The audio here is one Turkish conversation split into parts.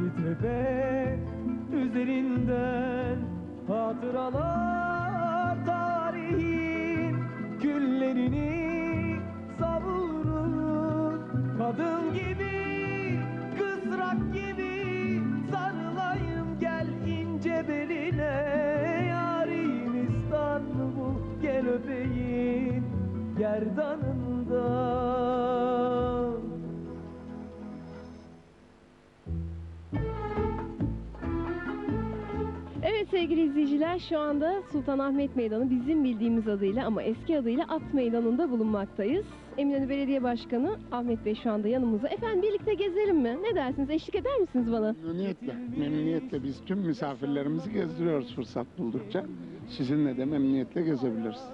Bir tepe üzerinden hatıralar tarihin küllerini savurur. Kadın gibi kızrak gibi sarılayım gel ince beline. Yarim İstanbul gel öpeyim gerdanından Evet sevgili izleyiciler şu anda Sultanahmet Meydanı bizim bildiğimiz adıyla ama eski adıyla At Meydanı'nda bulunmaktayız. Eminönü Belediye Başkanı Ahmet Bey şu anda yanımızda. Efendim birlikte gezelim mi? Ne dersiniz? Eşlik eder misiniz bana? Memnuniyetle, memnuniyetle biz tüm misafirlerimizi gezdiriyoruz fırsat buldukça. Sizinle de memnuniyetle gezebiliriz.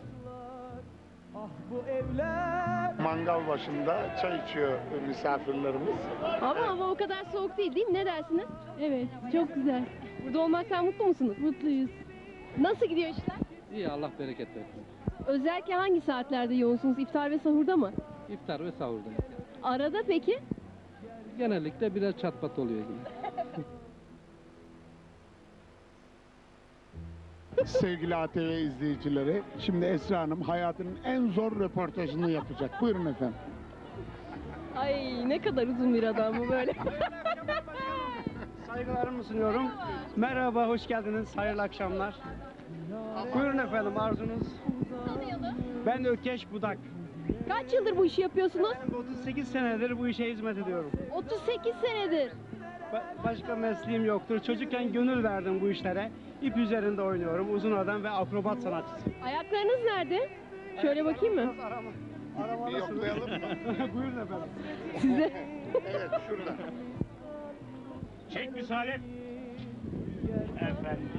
Ah bu evler Mangal başında çay içiyor misafirlerimiz. Ama hava o kadar soğuk değil değil mi? Ne dersiniz? Evet, çok güzel. Burada olmaktan mutlu musunuz? Mutluyuz. Nasıl gidiyor işler? İyi Allah bereket versin. Özellikle hangi saatlerde yoğunsunuz? İftar ve sahurda mı? İftar ve sahurda. Arada peki? Genellikle biraz çatpat oluyor yine. Sevgili ATV izleyicileri, şimdi Esra Hanım hayatının en zor röportajını yapacak. Buyurun efendim. Ay ne kadar uzun bir adam bu böyle. Saygılarımı sunuyorum. Merhaba, hoş geldiniz. Hayırlı akşamlar. Buyurun efendim, arzunuz. Ben Ökeş Budak. Kaç yıldır bu işi yapıyorsunuz? Ben 38 senedir bu işe hizmet ediyorum. 38 senedir. Ba- başka mesleğim yoktur. Çocukken gönül verdim bu işlere. İp üzerinde oynuyorum. Uzun adam ve akrobat sanatçısı. Ayaklarınız nerede? Şöyle bakayım mı? Arama. Bir Aramalısınız. yoklayalım mı? Buyurun efendim. Size. Evet, şurada. Çek müsaade. Efendim.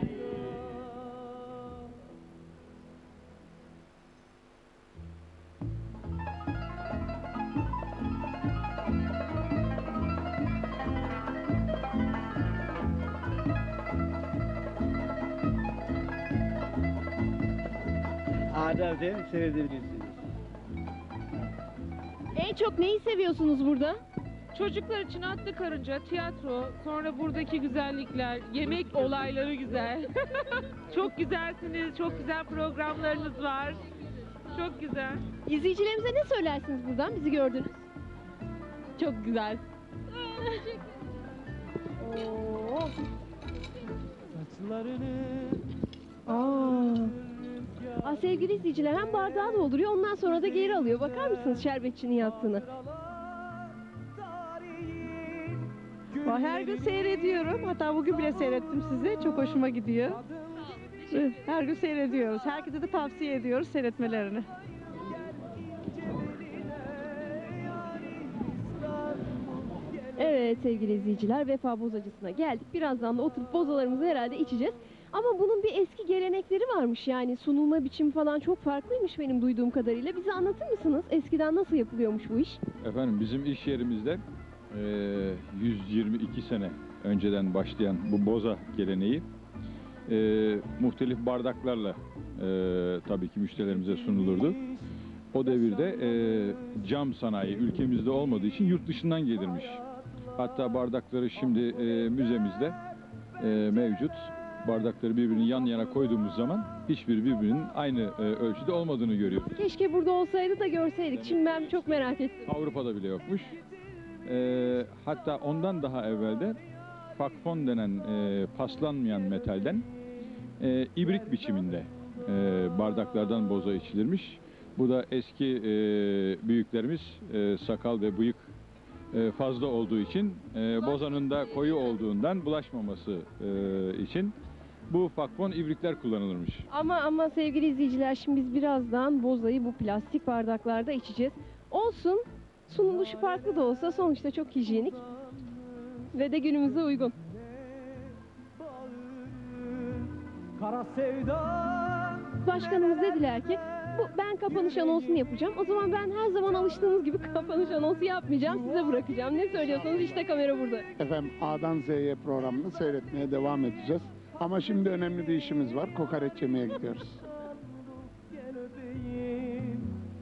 Adelde seyredebilirsiniz. En çok neyi seviyorsunuz burada? Çocuklar için atlı karınca, tiyatro, sonra buradaki güzellikler, yemek olayları güzel. çok güzelsiniz, çok güzel programlarınız var. Çok güzel. İzleyicilerimize ne söylersiniz buradan? Bizi gördünüz. Çok güzel. Oo. saçlarını Aa. Aa, sevgili izleyiciler hem bardağı dolduruyor ondan sonra da geri alıyor. Bakar mısınız şerbetçinin yaptığını? Her gün seyrediyorum. Hatta bugün bile seyrettim sizi. Çok hoşuma gidiyor. Her gün seyrediyoruz. Herkese de tavsiye ediyoruz seyretmelerini. Evet sevgili izleyiciler Vefa Bozacısı'na geldik. Birazdan da oturup bozalarımızı herhalde içeceğiz. Ama bunun bir eski gelenekleri varmış yani sunulma biçimi falan çok farklıymış benim duyduğum kadarıyla. Bize anlatır mısınız? Eskiden nasıl yapılıyormuş bu iş? Efendim bizim iş yerimizde 122 sene önceden başlayan bu boza geleneği eee, muhtelif bardaklarla eee, tabii ki müşterilerimize sunulurdu. O devirde eee, cam sanayi ülkemizde olmadığı için yurt dışından gelirmiş. Hatta bardakları şimdi eee, müzemizde eee, mevcut. Bardakları birbirinin yan yana koyduğumuz zaman hiçbir birbirinin aynı eee, ölçüde olmadığını görüyoruz. Keşke burada olsaydı da görseydik. Şimdi ben çok merak ettim. Avrupa'da bile yokmuş. Ee, hatta ondan daha evvelde fakfon denen e, paslanmayan metalden e, ibrik biçiminde e, bardaklardan boza içilirmiş. Bu da eski e, büyüklerimiz e, sakal ve bıyık e, fazla olduğu için e, bozanın da koyu olduğundan bulaşmaması e, için bu fakfon ibrikler kullanılırmış. Ama ama sevgili izleyiciler şimdi biz birazdan bozayı bu plastik bardaklarda içeceğiz. Olsun sunuluşu farklı da olsa sonuçta çok hijyenik ve de günümüze uygun. Kara sevda Başkanımız dediler ki bu ben kapanış anonsunu yapacağım. O zaman ben her zaman alıştığınız gibi kapanış anonsu yapmayacağım. Size bırakacağım. Ne söylüyorsanız işte kamera burada. Efendim A'dan Z'ye programını seyretmeye devam edeceğiz. Ama şimdi önemli bir işimiz var. Kokoreç yemeye gidiyoruz.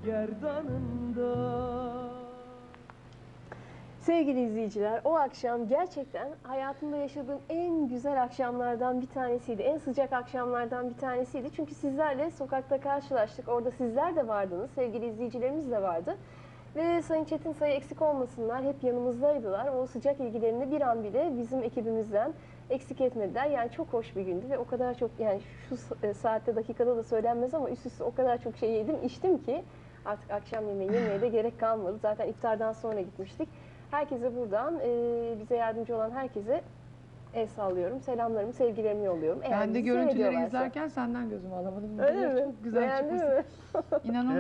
Gerdanında Sevgili izleyiciler, o akşam gerçekten hayatımda yaşadığım en güzel akşamlardan bir tanesiydi. En sıcak akşamlardan bir tanesiydi. Çünkü sizlerle sokakta karşılaştık. Orada sizler de vardınız. Sevgili izleyicilerimiz de vardı. Ve Sayın Çetin Sayı eksik olmasınlar. Hep yanımızdaydılar. O sıcak ilgilerini bir an bile bizim ekibimizden eksik etmediler. Yani çok hoş bir gündü ve o kadar çok yani şu e, saatte dakikada da söylenmez ama üst üste o kadar çok şey yedim içtim ki artık akşam yemeği yemeye de gerek kalmadı. Zaten iftardan sonra gitmiştik. Herkese buradan e, bize yardımcı olan herkese el sallıyorum. Selamlarımı, sevgilerimi yolluyorum. Eğer Ben de bizi görüntüleri izlerken senden gözümü alamadım. Öyle mi? Çok güzel Beğendin çıkmışsın. mi? İnanılmaz.